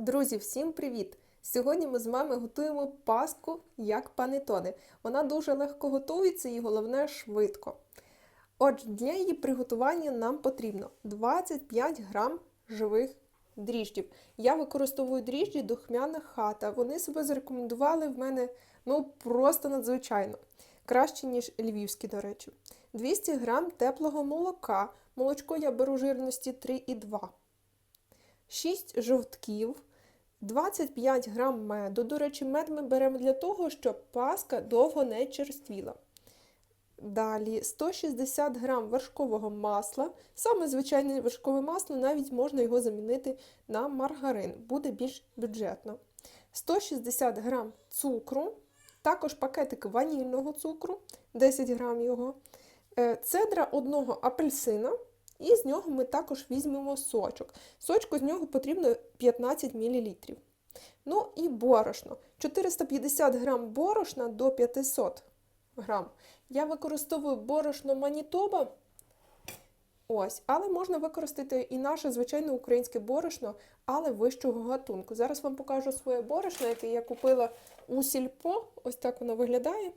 Друзі, всім привіт! Сьогодні ми з вами готуємо паску як панетони. Вона дуже легко готується і головне швидко. Отже, для її приготування нам потрібно 25 грам живих дріждів. Я використовую дріжджі духмяна хата. Вони себе зарекомендували в мене ну просто надзвичайно. Краще, ніж львівські, до речі. 200 грам теплого молока. Молочко я беру жирності 3,2. 6 жовтків, 25 грам меду. До речі, мед ми беремо для того, щоб паска довго не черствіла. Далі 160 грам вершкового масла. Саме звичайне вершкове масло, навіть можна його замінити на маргарин, буде більш бюджетно. 160 грам цукру, також пакетик ванільного цукру, 10 грам його, е, цедра одного апельсина. І з нього ми також візьмемо сочок. Сочку з нього потрібно 15 мл. Ну і борошно. 450 грам борошна до 500 грам. Я використовую борошно Манітоба. Ось, але можна використати і наше звичайне українське борошно, але вищого гатунку. Зараз вам покажу своє борошно, яке я купила у сільпо. Ось так воно виглядає.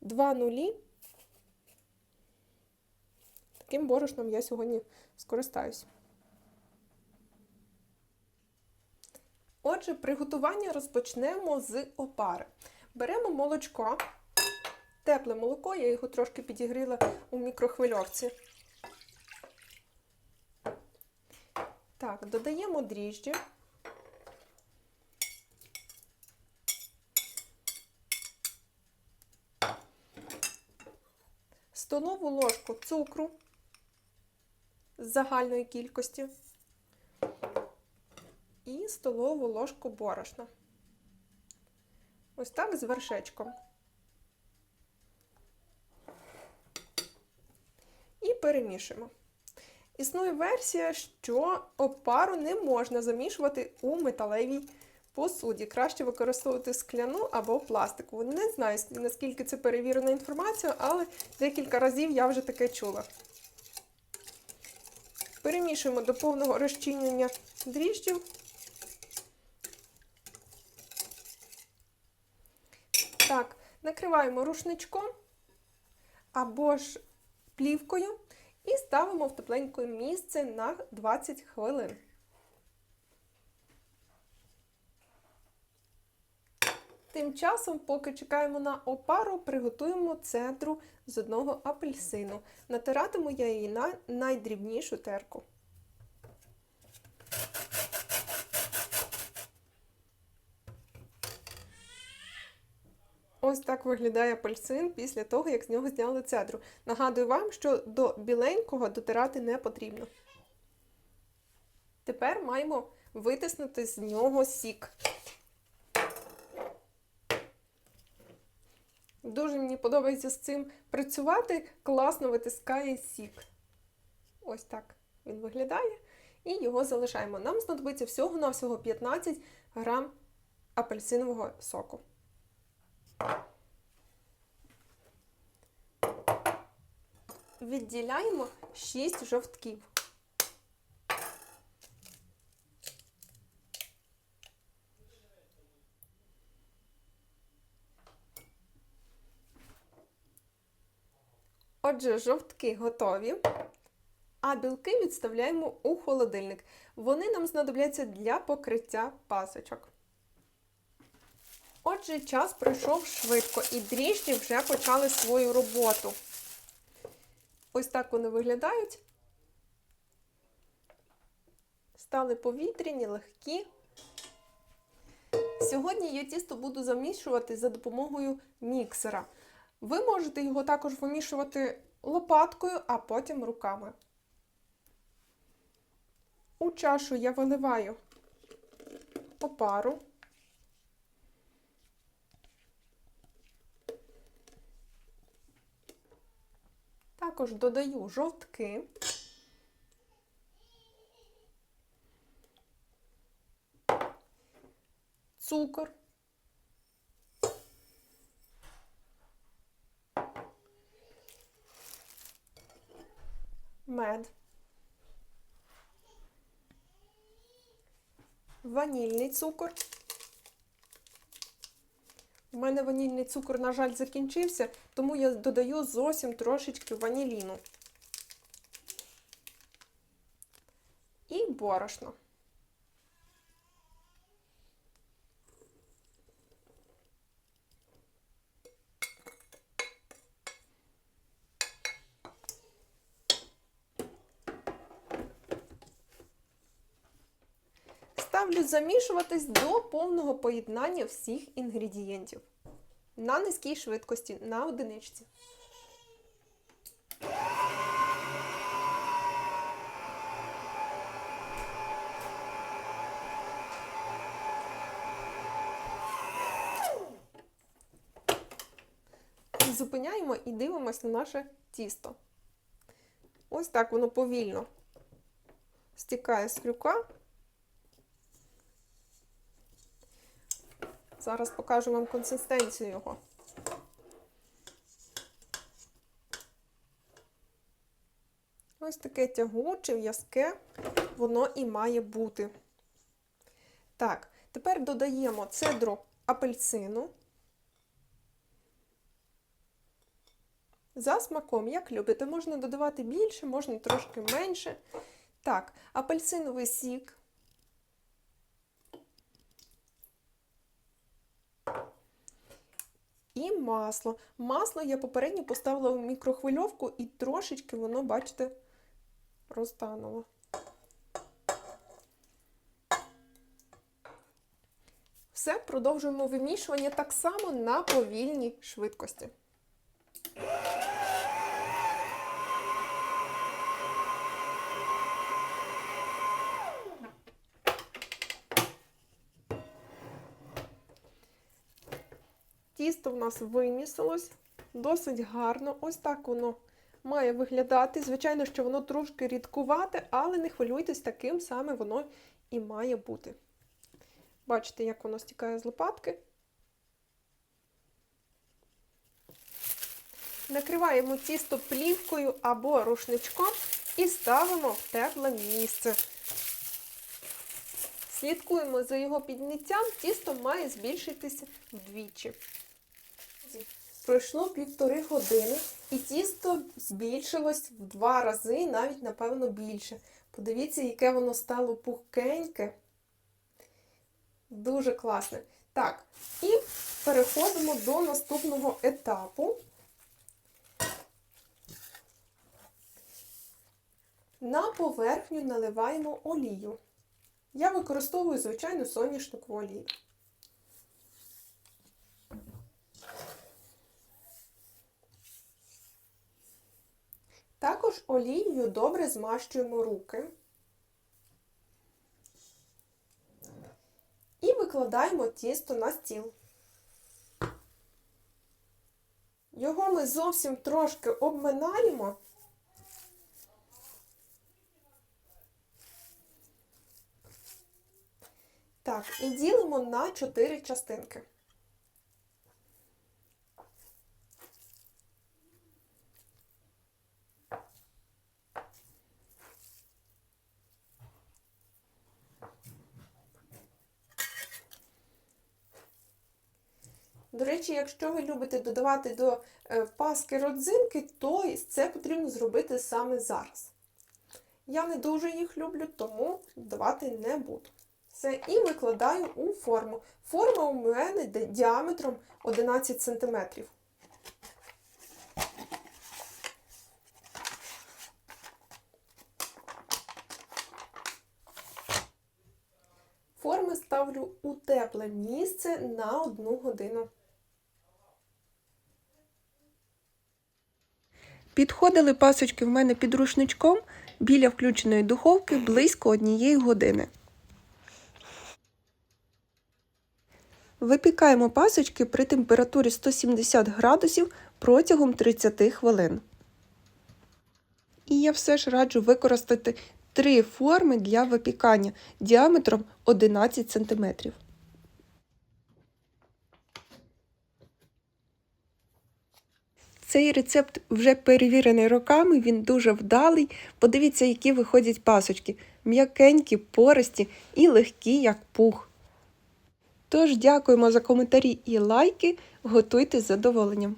Два нулі. Таким борошном я сьогодні скористаюсь. Отже, приготування розпочнемо з опари. Беремо молочко, тепле молоко, я його трошки підігріла у мікрохвильовці. Так, додаємо дріжджі. Столову ложку цукру з загальної кількості і столову ложку борошна. Ось так з вершечком. І перемішуємо. Існує версія, що опару не можна замішувати у металевій посуді. Краще використовувати скляну або пластикову. Не знаю, наскільки це перевірена інформація, але декілька разів я вже таке чула. Перемішуємо до повного розчинення дріжджів. Так, накриваємо рушничком або ж плівкою і ставимо в тепленьке місце на 20 хвилин. Тим часом, поки чекаємо на опару, приготуємо цедру з одного апельсину. Натиратиму я її на найдрібнішу терку. Ось так виглядає апельсин після того, як з нього зняли цедру. Нагадую вам, що до біленького дотирати не потрібно. Тепер маємо витиснути з нього сік. Дуже мені подобається з цим працювати, класно витискає сік. Ось так він виглядає. І його залишаємо. Нам знадобиться всього-навсього 15 грам апельсинового соку. Відділяємо 6 жовтків. Отже, жовтки готові, а білки відставляємо у холодильник. Вони нам знадобляться для покриття пасочок. Отже, час пройшов швидко, і дріжджі вже почали свою роботу. Ось так вони виглядають. Стали повітряні, легкі. Сьогодні я тісто буду замішувати за допомогою міксера. Ви можете його також вимішувати лопаткою, а потім руками. У чашу я виливаю опару. Також додаю жовтки. Цукор. Мед. ванільний цукор. У мене ванільний цукор, на жаль, закінчився, тому я додаю зовсім трошечки ваніліну. І борошно. Ставлю замішуватись до повного поєднання всіх інгредієнтів на низькій швидкості на одиничці. Зупиняємо і дивимося на наше тісто. Ось так воно повільно стікає з крюка. Зараз покажу вам консистенцію його. Ось таке тягуче, в'язке, воно і має бути. Так, тепер додаємо цедру апельсину. За смаком, як любите, можна додавати більше, можна трошки менше. Так, апельсиновий сік. І масло. Масло я попередньо поставила в мікрохвильовку і трошечки воно, бачите, розтануло. Все, продовжуємо вимішування так само на повільній швидкості. Тісто в нас вимісилось досить гарно. Ось так воно має виглядати. Звичайно, що воно трошки рідкувате, але не хвилюйтесь, таким саме воно і має бути. Бачите, як воно стікає з лопатки. Накриваємо тісто плівкою або рушничком і ставимо в тепле місце. Слідкуємо за його підняттям, тісто має збільшитися вдвічі. Пройшло півтори години, і тісто збільшилось в два рази, навіть, напевно, більше. Подивіться, яке воно стало пухкеньке. Дуже класне. Так, і переходимо до наступного етапу. На поверхню наливаємо олію. Я використовую звичайну соняшникову олію. Також олією добре змащуємо руки і викладаємо тісто на стіл. Його ми зовсім трошки обминаємо. Так, і ділимо на 4 частинки. До речі, якщо ви любите додавати до е, паски родзинки, то це потрібно зробити саме зараз. Я не дуже їх люблю, тому додавати не буду. Все, і викладаю у форму. Форма у мене діаметром 11 см. Форми ставлю у тепле місце на одну годину. Підходили пасочки в мене під рушничком біля включеної духовки близько однієї години. Випікаємо пасочки при температурі 170 градусів протягом 30 хвилин. І я все ж раджу використати три форми для випікання діаметром 11 см. Цей рецепт вже перевірений роками, він дуже вдалий. Подивіться, які виходять пасочки. М'якенькі, пористі і легкі, як пух. Тож дякуємо за коментарі і лайки. Готуйте з задоволенням.